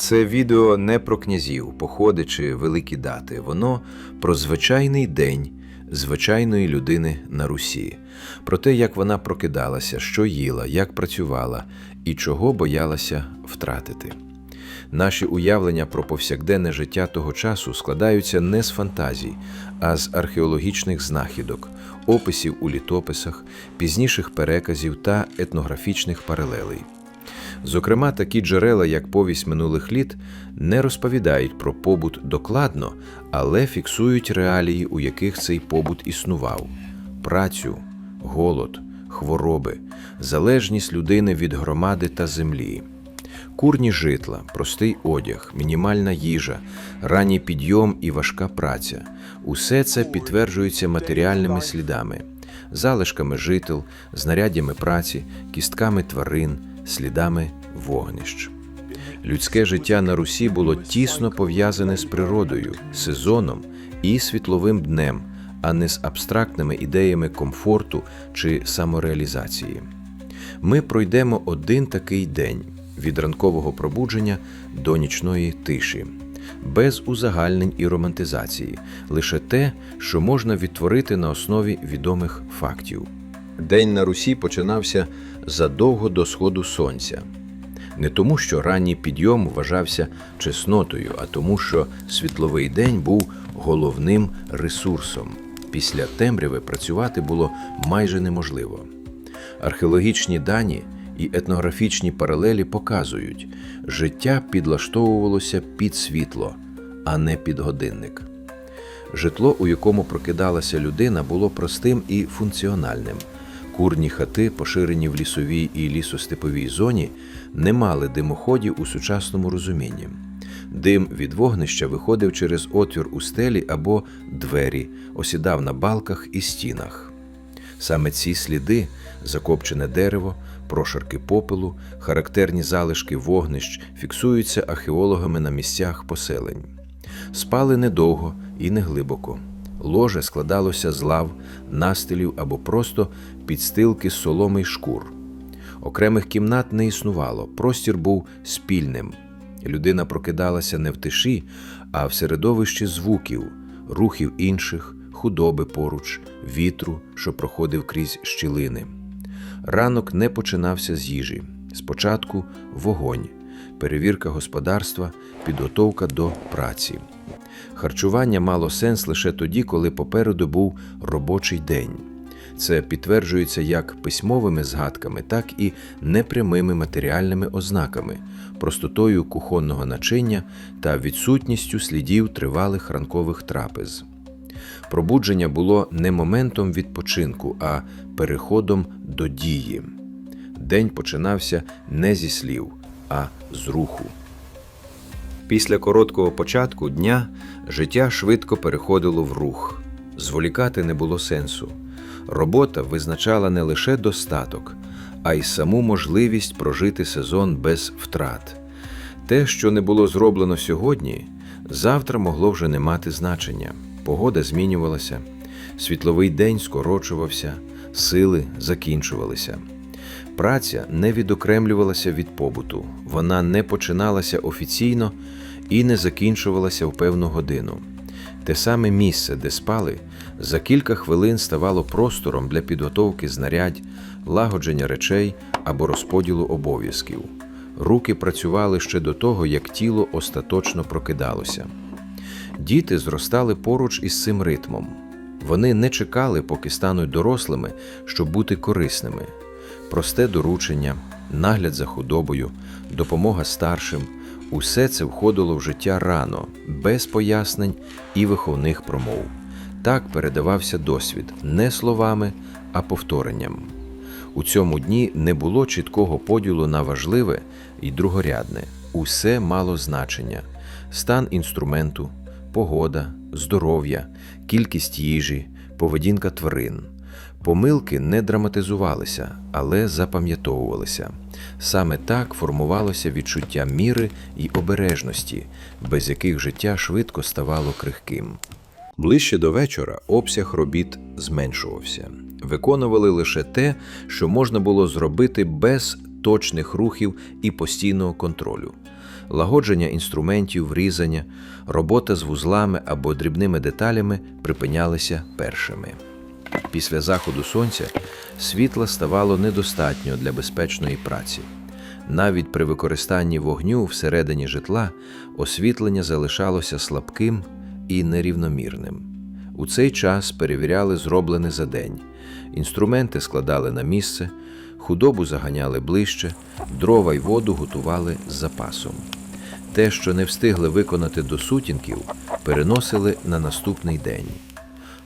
Це відео не про князів, походи чи великі дати. Воно про звичайний день звичайної людини на Русі, про те, як вона прокидалася, що їла, як працювала і чого боялася втратити. Наші уявлення про повсякденне життя того часу складаються не з фантазій, а з археологічних знахідок, описів у літописах, пізніших переказів та етнографічних паралелей. Зокрема, такі джерела, як повість минулих літ, не розповідають про побут докладно, але фіксують реалії, у яких цей побут існував: працю, голод, хвороби, залежність людини від громади та землі. Курні житла, простий одяг, мінімальна їжа, ранній підйом і важка праця усе це підтверджується матеріальними слідами, залишками жител, знаряддями праці, кістками тварин, слідами вогнищ. Людське життя на Русі було тісно пов'язане з природою, сезоном і світловим днем, а не з абстрактними ідеями комфорту чи самореалізації. Ми пройдемо один такий день від ранкового пробудження до нічної тиші, без узагальнень і романтизації, лише те, що можна відтворити на основі відомих фактів. День на Русі починався задовго до сходу сонця. Не тому, що ранній підйом вважався чеснотою, а тому, що світловий день був головним ресурсом. Після темряви працювати було майже неможливо. Археологічні дані і етнографічні паралелі показують, життя підлаштовувалося під світло, а не під годинник. Житло, у якому прокидалася людина, було простим і функціональним. Курні хати, поширені в лісовій і лісостеповій зоні, не мали димоходів у сучасному розумінні. Дим від вогнища виходив через отвір у стелі або двері, осідав на балках і стінах. Саме ці сліди, закопчене дерево, прошарки попелу, характерні залишки вогнищ фіксуються археологами на місцях поселень. Спали недовго і не глибоко. Ложе складалося з лав, настилів або просто підстилки з соломи й шкур. Окремих кімнат не існувало, простір був спільним. Людина прокидалася не в тиші, а в середовищі звуків, рухів інших, худоби поруч, вітру, що проходив крізь щілини. Ранок не починався з їжі. Спочатку вогонь, перевірка господарства, підготовка до праці. Харчування мало сенс лише тоді, коли попереду був робочий день. Це підтверджується як письмовими згадками, так і непрямими матеріальними ознаками, простотою кухонного начиння та відсутністю слідів тривалих ранкових трапез. Пробудження було не моментом відпочинку, а переходом до дії. День починався не зі слів, а з руху. Після короткого початку дня життя швидко переходило в рух. Зволікати не було сенсу. Робота визначала не лише достаток, а й саму можливість прожити сезон без втрат. Те, що не було зроблено сьогодні, завтра могло вже не мати значення. Погода змінювалася, світловий день скорочувався, сили закінчувалися. Праця не відокремлювалася від побуту, вона не починалася офіційно і не закінчувалася в певну годину. Те саме місце, де спали, за кілька хвилин ставало простором для підготовки знарядь, лагодження речей або розподілу обов'язків. Руки працювали ще до того, як тіло остаточно прокидалося. Діти зростали поруч із цим ритмом. Вони не чекали, поки стануть дорослими, щоб бути корисними. Просте доручення, нагляд за худобою, допомога старшим усе це входило в життя рано, без пояснень і виховних промов. Так передавався досвід не словами, а повторенням. У цьому дні не було чіткого поділу на важливе і другорядне. Усе мало значення: стан інструменту, погода, здоров'я, кількість їжі, поведінка тварин. Помилки не драматизувалися, але запам'ятовувалися. Саме так формувалося відчуття міри і обережності, без яких життя швидко ставало крихким. Ближче до вечора обсяг робіт зменшувався. Виконували лише те, що можна було зробити без точних рухів і постійного контролю. лагодження інструментів, різання, робота з вузлами або дрібними деталями припинялися першими. Після заходу сонця світла ставало недостатньо для безпечної праці. Навіть при використанні вогню всередині житла освітлення залишалося слабким і нерівномірним. У цей час перевіряли зроблене за день, інструменти складали на місце, худобу заганяли ближче, дрова й воду готували з запасом. Те, що не встигли виконати до сутінків, переносили на наступний день.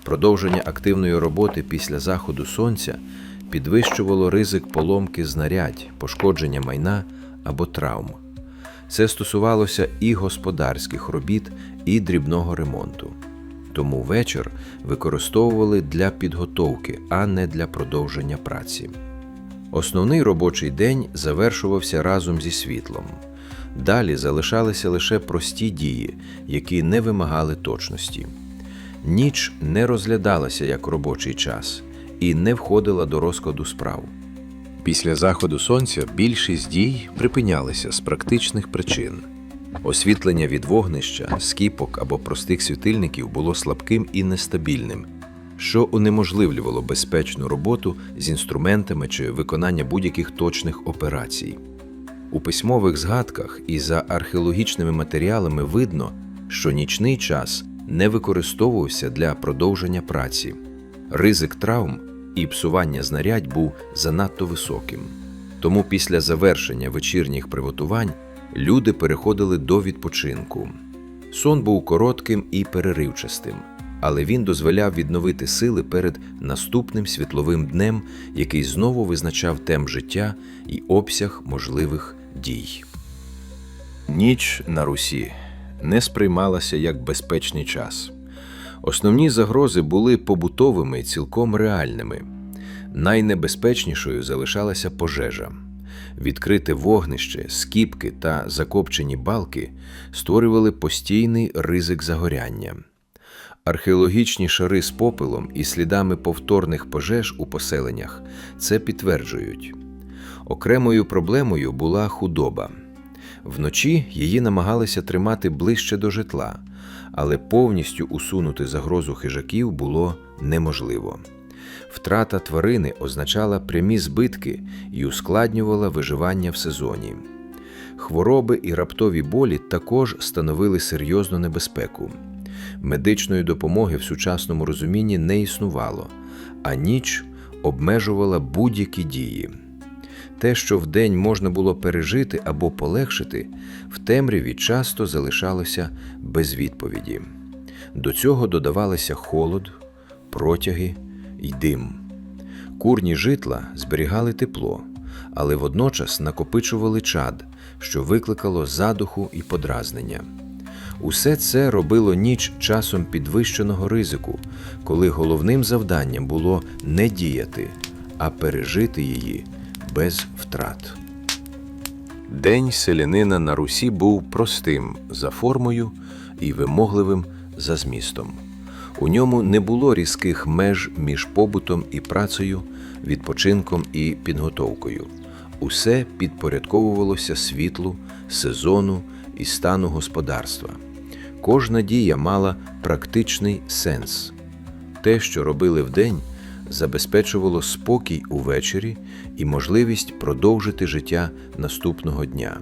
Продовження активної роботи після заходу сонця підвищувало ризик поломки знарядь, пошкодження майна або травм. Це стосувалося і господарських робіт, і дрібного ремонту. Тому вечір використовували для підготовки, а не для продовження праці. Основний робочий день завершувався разом зі світлом. Далі залишалися лише прості дії, які не вимагали точності. Ніч не розглядалася як робочий час і не входила до розкладу справ. Після заходу сонця більшість дій припинялися з практичних причин. Освітлення від вогнища, скіпок або простих світильників було слабким і нестабільним, що унеможливлювало безпечну роботу з інструментами чи виконання будь-яких точних операцій. У письмових згадках і за археологічними матеріалами видно, що нічний час не використовувався для продовження праці. Ризик травм і псування знарядь був занадто високим. Тому після завершення вечірніх приготувань люди переходили до відпочинку. Сон був коротким і переривчастим, але він дозволяв відновити сили перед наступним світловим днем, який знову визначав темп життя і обсяг можливих дій. Ніч на Русі не сприймалася як безпечний час. Основні загрози були побутовими і цілком реальними. Найнебезпечнішою залишалася пожежа. Відкрите вогнище, скіпки та закопчені балки створювали постійний ризик загоряння. Археологічні шари з попелом і слідами повторних пожеж у поселеннях це підтверджують. Окремою проблемою була худоба. Вночі її намагалися тримати ближче до житла, але повністю усунути загрозу хижаків було неможливо. Втрата тварини означала прямі збитки і ускладнювала виживання в сезоні. Хвороби і раптові болі також становили серйозну небезпеку. Медичної допомоги в сучасному розумінні не існувало, а ніч обмежувала будь-які дії. Те, що вдень можна було пережити або полегшити, в темряві часто залишалося без відповіді. До цього додавалися холод, протяги й дим. Курні житла зберігали тепло, але водночас накопичували чад, що викликало задуху і подразнення. Усе це робило ніч часом підвищеного ризику, коли головним завданням було не діяти, а пережити її без втрат. День селянина на Русі був простим за формою і вимогливим за змістом. У ньому не було різких меж між побутом і працею, відпочинком і підготовкою. Усе підпорядковувалося світлу, сезону і стану господарства. Кожна дія мала практичний сенс. Те, що робили вдень, забезпечувало спокій увечері і можливість продовжити життя наступного дня.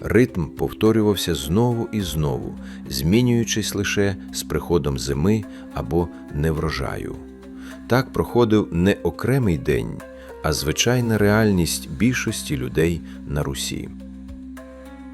Ритм повторювався знову і знову, змінюючись лише з приходом зими або неврожаю. Так проходив не окремий день, а звичайна реальність більшості людей на Русі.